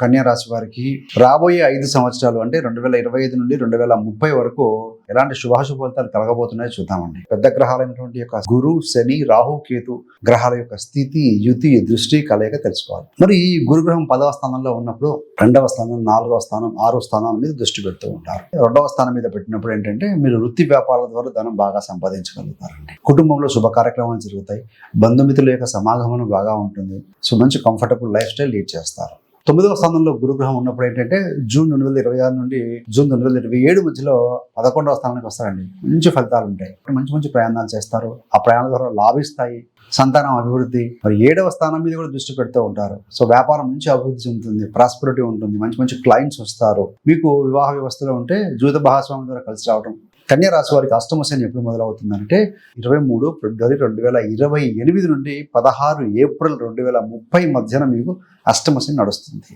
కన్యా రాశి వారికి రాబోయే ఐదు సంవత్సరాలు అంటే రెండు వేల ఇరవై ఐదు నుండి రెండు వేల ముప్పై వరకు ఎలాంటి శుభాశుభ ఫలితాలు కలగబోతున్నాయో చూద్దామండి. పెద్ద గ్రహాలైనటువంటి యొక్క గురు శని రాహు కేతు గ్రహాల యొక్క స్థితి యుతి దృష్టి కలయిక తెలుసుకోవాలి. మరి ఈ గురుగ్రహం పదవ స్థానంలో ఉన్నప్పుడు రెండవ స్థానం నాలుగవ స్థానం ఆరో స్థానాల మీద దృష్టి పెడుతూ ఉంటారు. రెండవ స్థానం మీద పెట్టినప్పుడు ఏంటంటే మీరు వృత్తి వ్యాపారాల ద్వారా ధనం బాగా సంపాదించగలుగుతారండి. కుటుంబంలో శుభ కార్యక్రమాలు జరుగుతాయి. బంధుమిత్రుల యొక్క సమాగమనం బాగా ఉంటుంది. సో మంచి కంఫర్టబుల్ లైఫ్ స్టైల్ లీడ్ చేస్తారు. తొమ్మిదవ స్థానంలో గురుగ్రహం ఉన్నప్పుడు ఏంటంటే జూన్ రెండు వేల ఇరవై ఆరు నుండి జూన్ రెండు వేల ఇరవై ఏడు మధ్యలో పదకొండవ స్థానానికి వస్తారండి. మంచి ఫలితాలు ఉంటాయి. మంచి మంచి ప్రయాణాలు చేస్తారు. ఆ ప్రయాణాల ద్వారా లాభిస్తాయి. సంతానం అభివృద్ధి. మరి ఏడవ స్థానం మీద కూడా దృష్టి పెడుతూ ఉంటారు. సో వ్యాపారం మంచి అభివృద్ధి చెందుతుంది ప్రాస్పరిటీ ఉంటుంది. మంచి మంచి క్లయింట్స్ వస్తారు. మీకు వివాహ వ్యవస్థలో ఉంటే జీవిత భాగస్వామి ద్వారా కలిసి రావడం కన్యా రాశి వారికి అష్టమ శని ఎప్పుడు మొదలవుతుందంటే ఇరవై మూడు ఫిబ్రవరి రెండు వేల ఇరవై ఎనిమిది నుండి పదహారు ఏప్రిల్ రెండు వేల ముప్పై మధ్యన మీకు అష్టమ శని నడుస్తుంది.